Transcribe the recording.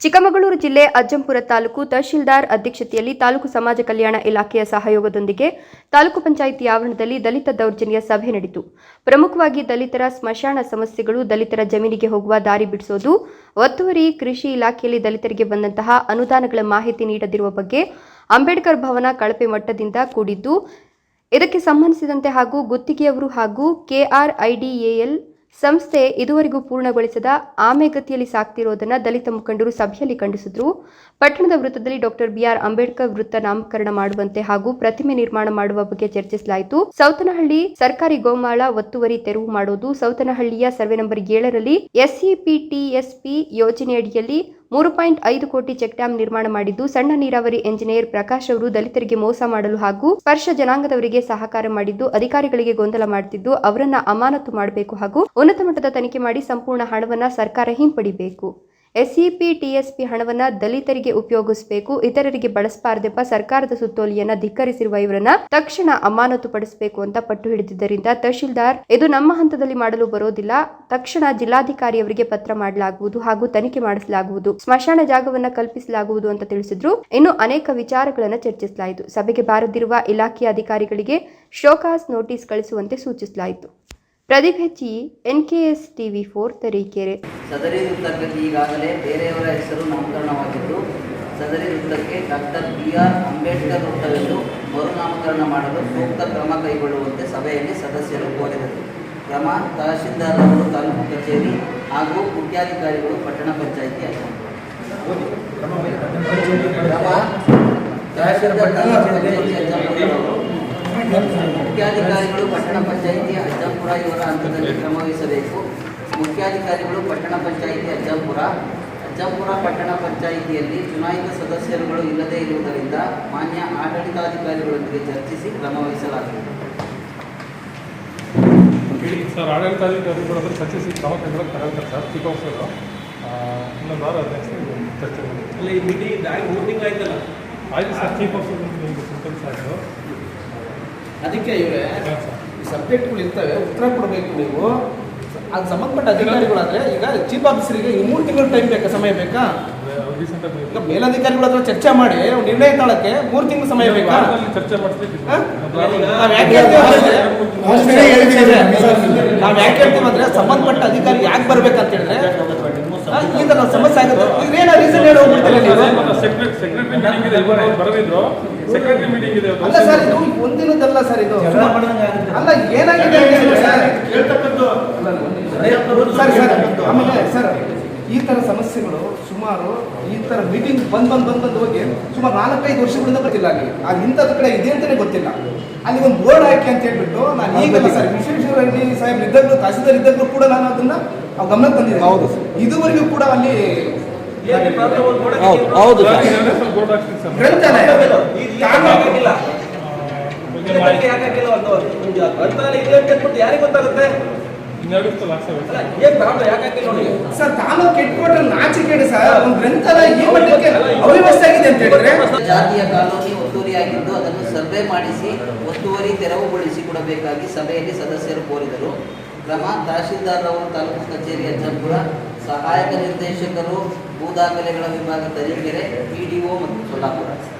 ಚಿಕ್ಕಮಗಳೂರು ಜಿಲ್ಲೆ ಅಜ್ಜಂಪುರ ತಾಲೂಕು ತಹಶೀಲ್ದಾರ್ ಅಧ್ಯಕ್ಷತೆಯಲ್ಲಿ ತಾಲೂಕು ಸಮಾಜ ಕಲ್ಯಾಣ ಇಲಾಖೆಯ ಸಹಯೋಗದೊಂದಿಗೆ ತಾಲೂಕು ಪಂಚಾಯಿತಿ ಆವರಣದಲ್ಲಿ ದಲಿತ ದೌರ್ಜನ್ಯ ಸಭೆ ನಡೆಯಿತು. ಪ್ರಮುಖವಾಗಿ ದಲಿತರ ಸ್ಮಶಾನ ಸಮಸ್ಯೆಗಳು, ದಲಿತರ ಜಮೀನಿಗೆ ಹೋಗುವ ದಾರಿ ಬಿಡಿಸೋದು, ಒತ್ತುವರಿ ಕೃಷಿ ಇಲಾಖೆಯಲ್ಲಿ ದಲಿತರಿಗೆ ಬಂದಂತಹ ಅನುದಾನಗಳ ಮಾಹಿತಿ ನೀಡದಿರುವ ಬಗ್ಗೆ ಅಂಬೇಡ್ಕರ್ ಭವನ ಕಳಪೆ ಮಟ್ಟದಿಂದ ಕೂಡಿದ್ದು, ಇದಕ್ಕೆ ಸಂಬಂಧಿಸಿದಂತೆ ಹಾಗೂ ಗುತ್ತಿಗೆಯವರು ಹಾಗೂ ಕೆಆರ್ಐಡಿಎಎಲ್ ಸಂಸ್ಥೆ ಇದುವರೆಗೂ ಪೂರ್ಣಗೊಳಿಸದ ಆಮೆಗತಿಯಲ್ಲಿ ಸಾಕ್ತಿರೋದನ್ನ ದಲಿತ ಮುಖಂಡರು ಸಭೆಯಲ್ಲಿ ಖಂಡಿಸಿದ್ರು. ಪಟ್ಟಣದ ವೃತ್ತದಲ್ಲಿ ಡಾಕ್ಟರ್ ಬಿಆರ್ ಅಂಬೇಡ್ಕರ್ ವೃತ್ತ ನಾಮಕರಣ ಮಾಡುವಂತೆ ಹಾಗೂ ಪ್ರತಿಮೆ ನಿರ್ಮಾಣ ಮಾಡುವ ಬಗ್ಗೆ ಚರ್ಚಿಸಲಾಯಿತು. ಸೌತನಹಳ್ಳಿ ಸರ್ಕಾರಿ ಗೋಮಾಳ ಒತ್ತುವರಿ ತೆರವು ಮಾಡೋದು ಸೌತನಹಳ್ಳಿಯ ಸರ್ವೆ ನಂಬರ್ ಏಳರಲ್ಲಿ ಎಸ್ಸಿಪಿಟಿಎಸ್ಪಿ ಯೋಜನೆಯಡಿಯಲ್ಲಿ ಮೂರು ಪಾಯಿಂಟ್ ಐದು ಕೋಟಿ ಚೆಕ್ ಡ್ಯಾಂ ನಿರ್ಮಾಣ ಮಾಡಿದ್ದು ಸಣ್ಣ ನೀರಾವರಿ ಎಂಜಿನಿಯರ್ ಪ್ರಕಾಶ್ ಅವರು ದಲಿತರಿಗೆ ಮೋಸ ಮಾಡಲು ಹಾಗೂ ಸ್ಪರ್ಶ ಜನಾಂಗದವರಿಗೆ ಸಹಕಾರ ಮಾಡಿದ್ದು ಅಧಿಕಾರಿಗಳಿಗೆ ಗೊಂದಲ ಮಾಡುತ್ತಿದ್ದು ಅವರನ್ನ ಅಮಾನತು ಮಾಡಬೇಕು ಹಾಗೂ ಉನ್ನತ ಮಟ್ಟದ ತನಿಖೆ ಮಾಡಿ ಸಂಪೂರ್ಣ ಹಣವನ್ನ ಸರ್ಕಾರ ಹಿಂಪಡಿಬೇಕು. ಎಸ್ಸಿಪಿ ಟಿಎಸ್ಪಿ ಹಣವನ್ನ ದಲಿತರಿಗೆ ಉಪಯೋಗಿಸಬೇಕು, ಇತರರಿಗೆ ಬಳಸಬಾರ್ದೆಪ್ಪ ಸರ್ಕಾರದ ಸುತ್ತೋಲೆಯನ್ನ ಧಿಕ್ಕರಿಸಿರುವ ಇವರನ್ನ ತಕ್ಷಣ ಅಮಾನತು ಪಡಿಸಬೇಕು ಅಂತ ಪಟ್ಟು ಹಿಡಿದಿದ್ದರಿಂದ ತಹಶೀಲ್ದಾರ್, ಇದು ನಮ್ಮ ಹಂತದಲ್ಲಿ ಮಾಡಲು ಬರೋದಿಲ್ಲ. ತಕ್ಷಣ ಜಿಲ್ಲಾಧಿಕಾರಿಯವರಿಗೆ ಪತ್ರ ಮಾಡಲಾಗುವುದು ಹಾಗೂ ತನಿಖೆ ಮಾಡಿಸಲಾಗುವುದು. ಸ್ಮಶಾನ ಜಾಗವನ್ನ ಕಲ್ಪಿಸಲಾಗುವುದು ಅಂತ ತಿಳಿಸಿದ್ರು. ಇನ್ನು ಅನೇಕ ವಿಚಾರಗಳನ್ನು ಚರ್ಚಿಸಲಾಯಿತು. ಸಭೆಗೆ ಬಾರದಿರುವ ಇಲಾಖೆಯ ಅಧಿಕಾರಿಗಳಿಗೆ ಶೋಕಾಸ್ ನೋಟಿಸ್ ಕಳಿಸುವಂತೆ ಸೂಚಿಸಲಾಯಿತು. ಪ್ರದೀಪ್ ಹೆಚ್ಚಿ ಎನ್ಕೆಎಸ್ ಟಿವಿ ಫೋರ್ ತರೀಕೆರೆ. ಸದರಿ ವೃತ್ತಕ್ಕೆ ಈಗಾಗಲೇ ಬೇರೆಯವರ ಹೆಸರು ನಾಮಕರಣವಾಗಿದ್ದು, ಸದರಿ ವೃತ್ತಕ್ಕೆ ಡಾಕ್ಟರ್ ಬಿ ಆರ್ ಅಂಬೇಡ್ಕರ್ ವೃತ್ತವೆಂದು ಮರುನಾಮಕರಣ ಮಾಡಲು ಸೂಕ್ತ ಕ್ರಮ ಕೈಗೊಳ್ಳುವಂತೆ ಸಭೆಯಲ್ಲಿ ಸದಸ್ಯರು ಕೋರಿದರು. ಕ್ರಮ ತಹಶೀಲ್ದಾರ್ ಅವರು ತಾಲೂಕು ಕಚೇರಿ ಹಾಗೂ ಮುಖ್ಯಾಧಿಕಾರಿಗಳು ಪಟ್ಟಣ ಪಂಚಾಯಿತಿ ಕ್ರಮ ತಹಶೀಲ್ದಾರ್ ಮುಖ್ಯಾಧಿಕಾರಿಗಳು ಪಟ್ಟಣ ಪಂಚಾಯಿತಿ ಅಜ್ಜಾಪುರ ಇವರ ಹಂತದಲ್ಲಿ ಕ್ರಮವಹಿಸಬೇಕು ಮುಖ್ಯಾಧಿಕಾರಿಗಳು ಪಟ್ಟಣ ಪಂಚಾಯಿತಿ ಅಜ್ಜಾಪುರ. ಅಜ್ಜಾಪುರ ಪಟ್ಟಣ ಪಂಚಾಯಿತಿಯಲ್ಲಿ ಚುನಾಯಿತ ಸದಸ್ಯರುಗಳು ಇಲ್ಲದೇ ಇರುವುದರಿಂದ ಮಾನ್ಯ ಆಡಳಿತಾಧಿಕಾರಿಗಳೊಂದಿಗೆ ಚರ್ಚಿಸಿ ಕ್ರಮ ಹೇಳಿ ಸರ್ ಆಡಳಿತಾಧಿಕಾರಿಗಳ ಹತ್ರ ಚರ್ಚಿಸಿ ಕ್ರಮ ತಗೊಳ್ತಾರೆ ಸರ್. ಆಫೀಸರು ಇನ್ನೊಂದು ವಾರ ನೆಕ್ಸ್ಟ್ ಚರ್ಚೆ ಮಾಡಿ ಅಲ್ಲ ಈ ಮೀಟಿಂಗ್ ಆಗಿ ಮೂರು ತಿಂಗಳು ಆಯ್ತಲ್ಲ? ಆಯ್ತು ಸರ್ ಚೀಫ್ ಆಫೀಸರ್ ಅದಕ್ಕೆ ಇವರೇ, ಈ ಸಬ್ಜೆಕ್ಟ್ಗಳು ಇರ್ತವೆ, ಉತ್ತರ ಕೊಡಬೇಕು ನೀವು. ಅದು ಸಂಬಂಧಪಟ್ಟ ಅಧಿಕಾರಿಗಳಾದ್ರೆ ಈಗ ಚೀಫ್ ಆಫೀಸರಿಗೆ ಈ ಮೂರು ತಿಂಗಳು ಟೈಮ್ ಬೇಕಾ, ಸಮಯ ಬೇಕಾ? ಈಗ ಮೇಲಧಿಕಾರಿಗಳ ಹತ್ರ ಚರ್ಚೆ ಮಾಡಿ ನಿರ್ಣಯ ತಾಳಕ್ಕೆ ಮೂರು ತಿಂಗಳು ಸಮಯ ಬೇಕಾ? ನಾವು? ನಾವ್ ಯಾಕೆ ಹೇಳ್ತೀವಿ ಅಂದ್ರೆ- ನಾವ್ ಸಂಬಂಧಪಟ್ಟ ಅಧಿಕಾರಿ ಯಾಕೆ ಬರ್ಬೇಕಂತ ಹೇಳಿದ್ರೆ ಈಗ ಈ ಹೇಳಿ ಮೀಟಿಂಗ್ ಇದೆ ಇವಾಗ ಬರದಿದ್ರು. ಸೆಕ್ರೆಟರಿ ಮೀಟಿಂಗ್ ಇದೆ ಅಲ್ಲ ಸರ್ ಇದು ಒಂದಿನದಲ್ಲ ಸರ್ ಇದು. ಅಲ್ಲ ಏನಾಗಿದೆ ಸರ್. ಸರ್ ಆಮೇಲೆ ಸರ್ ಈ ತರ ಸಮಸ್ಯೆಗಳು ಸುಮಾರು ಈ ತರ ಮೀಟಿಂಗ್ ಬಂದ್ ಬಂದ್ ಬಂದ್ ಬಂದ್ ಹೋಗಿ ಸುಮಾರು ನಾಲ್ಕೈದು ವರ್ಷಗಳಿಂದ ಗೊತ್ತಿಲ್ಲ ಅಲ್ಲಿ. ಅದು ಇಂಥದ್ದು ಕಡೆ ಇದೆ ಅಂತಾನೆ ಗೊತ್ತಿಲ್ಲ. ಅಲ್ಲಿ ಒಂದು ಬೋರ್ಡ್ ಹಾಕಿ ಅಂತ ಹೇಳ್ಬಿಟ್ಟು ನಾನು ಈಗ ಸರ್ ವಿಶ್ವೇಶ್ವರ ರೆಡ್ಡಿ ಸಾಹೇಬ್ ಇದ್ದಾಗಲೂ ತಹಸೀಲ್ದಾರ್ ಇದ್ದಾಗಲೂ ಕೂಡ ನಾನು ಅದನ್ನ ಗಮನಕ್ಕೆ ತಂದಿದ್ದೆ ಹೌದು ಇದುವರೆಗೂ ಕೂಡ ಅಲ್ಲಿ ಹೌದು ಯಾರಿಗೆ ಗೊತ್ತಾಗುತ್ತೆ? ಸರ್ ತಾಲೂಕು ಹೆಡ್ಕ್ವಾರ್ಟರ್ ನಾಚಿಕೆಡು ಸರ್ ಒಂದು ಗ್ರಂಥಾಲಯ ಈ ಮಟ್ಟಕ್ಕೆ ಅವ್ಯವಸ್ಥೆ ಆಗಿದೆ ಅಂತ ಹೇಳಿದ್ರೆ? ಜಾತಿಯ ಕಾಲೋನಿ ಒತ್ತುವರಿಯಾಗಿದ್ದು ಅದನ್ನು ಸರ್ವೆ ಮಾಡಿಸಿ ಒತ್ತುವರಿ ತೆರವುಗೊಳಿಸಿ ಕೊಡಬೇಕಾಗಿ ಸಭೆಯಲ್ಲಿ ಸದಸ್ಯರು ಕೋರಿದರು. ಕ್ರಮ ತಹಶೀಲ್ದಾರ್ ಅವರು ತಾಲೂಕು ಕಚೇರಿ ಅಜ್ಜಂಪುರ ಸಹಾಯಕ ನಿರ್ದೇಶಕರು ಭೂ ದಾಖಲೆಗಳ ವಿಭಾಗ ತರೀಕೆರೆ ಪಿಡಿಒ ಮತ್ತು ಸೊಲ್ಲಾಪುರ.